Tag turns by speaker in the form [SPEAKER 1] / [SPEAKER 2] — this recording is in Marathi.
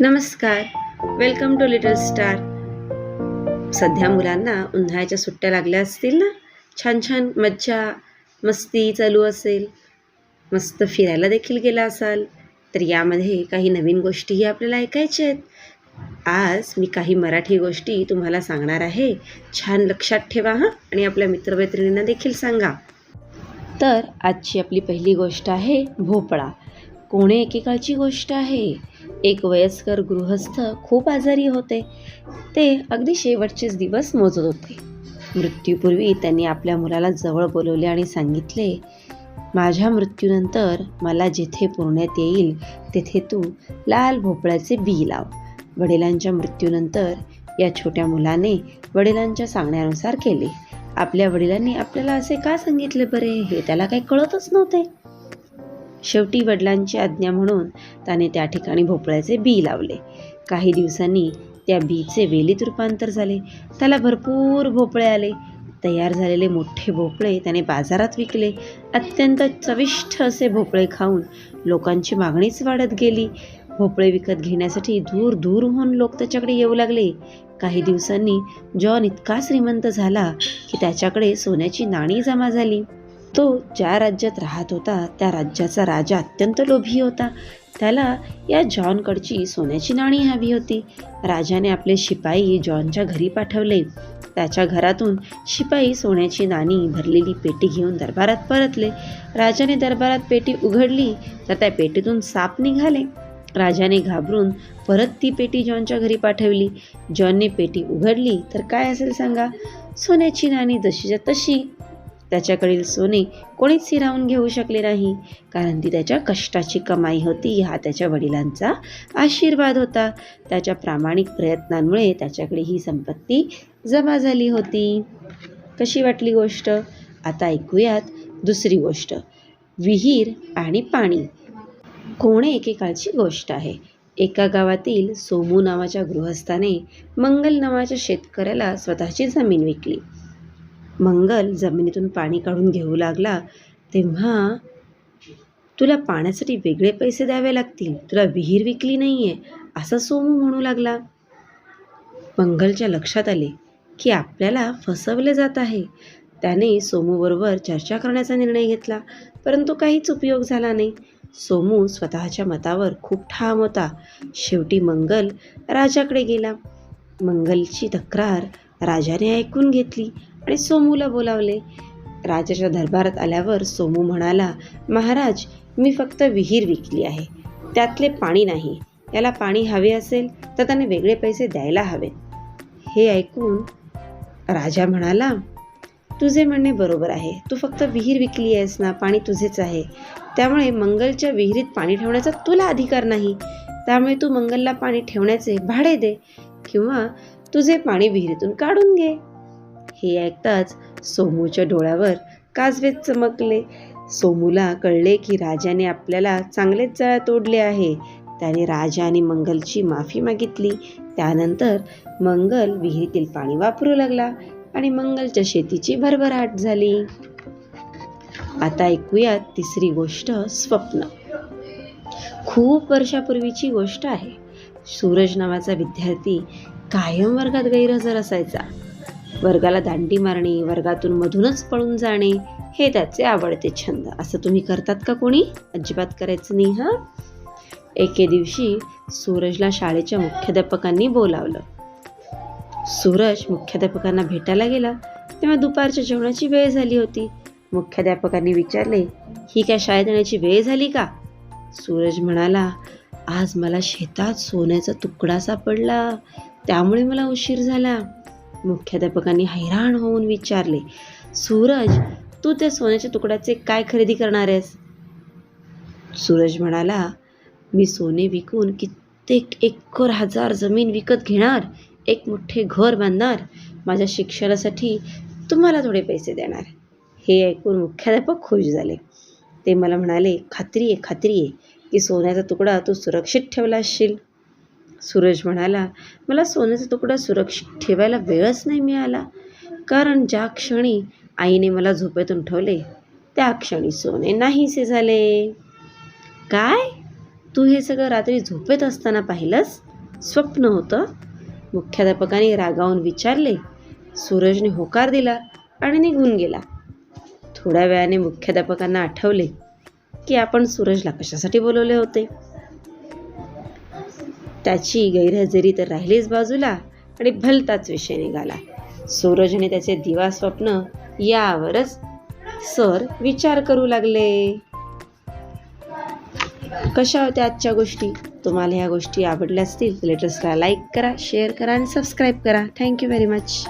[SPEAKER 1] नमस्कार. वेलकम टू लिटल स्टार सध्या मुलांना उन्हाळ्याच्या सुट्ट्या लागल्या असतील ना? छान छान मज्जा मस्ती चालू असेल. मस्त फिरायला देखील गेला असाल. तर यामध्ये काही नवीन गोष्टीही आपल्याला ऐकायच्या आहेत. आज मी काही मराठी गोष्टी तुम्हाला सांगणार आहे. छान लक्षात ठेवा हां? आणि आपल्या मित्रमैत्रिणींना देखील सांगा. तर आजची आपली पहिली गोष्ट आहे भोपळा. कोणे एकेकाळची गोष्ट आहे? एक वयस्कर गृहस्थ खूप आजारी होते. ते अगदी शेवटचेच दिवस मोजत होते. मृत्यूपूर्वी त्यांनी आपल्या मुलाला जवळ बोलवले आणि सांगितले माझ्या मृत्यूनंतर मला जिथे पुरण्यात येईल तेथे तू लाल भोपळ्याचे बी लाव. वडिलांच्या मृत्यूनंतर या छोट्या मुलाने वडिलांच्या सांगण्यानुसार केले. आपल्या वडिलांनी आपल्याला असे का सांगितले बरे? हे त्याला काही कळतच नव्हते. शेवटी वडिलांची आज्ञा म्हणून त्याने त्या ठिकाणी भोपळ्याचे बी लावले. काही दिवसांनी त्या बीचे वेलीत रूपांतर झाले. त्याला भरपूर भोपळे आले. तयार झालेले मोठे भोपळे त्याने बाजारात विकले. अत्यंत चविष्ट असे भोपळे खाऊन लोकांची मागणीच वाढत गेली. भोपळे विकत घेण्यासाठी दूर दूरहून लोक त्याच्याकडे येऊ लागले. काही दिवसांनी जॉन इतका श्रीमंत झाला की त्याच्याकडे सोन्याची नाणी जमा झाली. तो ज्या राज्यात राहत होता त्या राज्याचा राजा अत्यंत लोभी होता. त्याला या जॉनकडची सोन्याची नाणी हवी होती. राजाने आपले शिपाई जॉनच्या घरी पाठवले. त्याच्या घरातून शिपाई सोन्याची नाणी भरलेली पेटी घेऊन दरबारात परतले. राजाने दरबारात पेटी उघडली तर त्या पेटीतून साप निघाले. राजाने घाबरून परत ती पेटी जॉनच्या घरी पाठवली. जॉनने पेटी उघडली तर काय असेल सांगा? सोन्याची नाणी जशीच्या तशी त्याच्याकडील सोने कोणीच हिरावून घेऊ शकले नाही. कारण ती त्याच्या कष्टाची कमाई होती हा त्याच्या वडिलांचा आशीर्वाद होता. त्याच्या प्रामाणिक प्रयत्नांमुळे त्याच्याकडे ही संपत्ती जमा झाली होती. कशी वाटली गोष्ट? आता ऐकूयात दुसरी गोष्ट. विहीर आणि पाणी. कोणे एकेकाळची गोष्ट आहे? एका गावातील सोमू नावाच्या गृहस्थाने मंगल नावाच्या शेतकऱ्याला स्वतःची जमीन विकली. मंगल जमिनीतून पाणी काढून घेऊ लागला तेव्हा तुला पाण्यासाठी वेगळे पैसे द्यावे लागतील. तुला विहीर विकली नाही आहे असं सोमू म्हणू लागला. मंगलच्या लक्षात आले की आपल्याला फसवले जात आहे. त्याने सोमूबरोबर चर्चा करण्याचा निर्णय घेतला परंतु काहीच उपयोग झाला नाही. सोमू स्वतःच्या मतावर खूप ठाम होता. शेवटी मंगल राजाकडे गेला. मंगलची तक्रार राजाने ऐकून घेतली. आणि सोमूला बोलावले. राजाच्या दरबारात आल्यावर सोमू म्हणाला महाराज मी फक्त विहीर विकली आहे. त्यातले पाणी नाही. याला पाणी हवे असेल तर त्याने वेगळे पैसे द्यायला हवेत. हे ऐकून राजा म्हणाला तुझे म्हणणे बरोबर आहे. तू फक्त विहीर विकली आहेस ना पाणी तुझेच आहे. त्यामुळे मंगलच्या विहिरीत पाणी ठेवण्याचा तुला अधिकार नाही. त्यामुळे तू मंगलला पाणी ठेवण्याचे भाडे दे किंवा तुझे पाणी विहिरीतून काढून घे. हे ऐकताच सोमूच्या डोळ्यावर काजवेत चमकले. सोमूला कळले की राजाने आपल्याला चांगलेच जळा तोडले आहे. त्याने राजा आणि मंगलची माफी मागितली. त्यानंतर मंगल विहिरीतील पाणी वापरू लागला आणि मंगलच्या शेतीची भरभराट झाली. आता ऐकूयात तिसरी गोष्ट स्वप्न. खूप वर्षापूर्वीची गोष्ट आहे. सूरज नावाचा विद्यार्थी कायम वर्गात गैरहजर असायचा. वर्गाला दांडी मारणे वर्गातून मधूनच पळून जाणे हे त्याचे आवडते छंद. असं तुम्ही करतात का कोणी? अजिबात करायचं नाही हां? एके दिवशी सूरजला शाळेच्या मुख्याध्यापकांनी बोलावलं. सूरज मुख्याध्यापकांना भेटायला गेला. तेव्हा दुपारच्या जेवणाची वेळ झाली होती. मुख्याध्यापकांनी विचारले ही काय शाळेत येण्याची वेळ झाली का? सूरज म्हणाला आज मला शेतात सोन्याचा तुकडा सापडला. त्यामुळे मला उशीर झाला. मुख्याध्यापकांनी हैराण होऊन विचारले सूरज तू त्या सोन्याच्या तुकड्याचे काय खरेदी करणार आहेस? सूरज म्हणाला मी सोने विकून कित्येक एकर हजार जमीन विकत घेणार एक मोठे घर बांधणार माझ्या शिक्षणासाठी तुम्हाला थोडे पैसे देणार. हे ऐकून मुख्याध्यापक खुश झाले. ते मला म्हणाले खात्री आहे खात्री आहे की सोन्याचा तुकडा तू सुरक्षित ठेवला असशील. सूरज म्हणाला मला सोन्याचा तुकडा सुरक्षित ठेवायला वेळच नाही मिळाला. कारण ज्या क्षणी आईने मला झोपेतून ठेवले त्या क्षणी सोने नाहीसे झाले. काय? तू हे सगळं रात्री झोपेत असताना पाहिलंस? स्वप्न होतं? मुख्याध्यापकाने रागावून विचारले. सूरजने होकार दिला आणि निघून गेला. थोड्या वेळाने मुख्याध्यापकांना आठवले की आपण सूरजला कशासाठी बोलवले होते? त्याची गैरहजेरी तर राहिलीच बाजूला आणि भलताच विषय निघाला. सूरजने त्याचे दिवा स्वप्न यावरच सर विचार करू लागले. कशा होत्या आजच्या गोष्टी? तुम्हाला ह्या गोष्टी आवडल्या असतील लेटर्सला लेटेस्टला लाईक करा शेअर करा आणि सबस्क्राईब करा. Thank you very much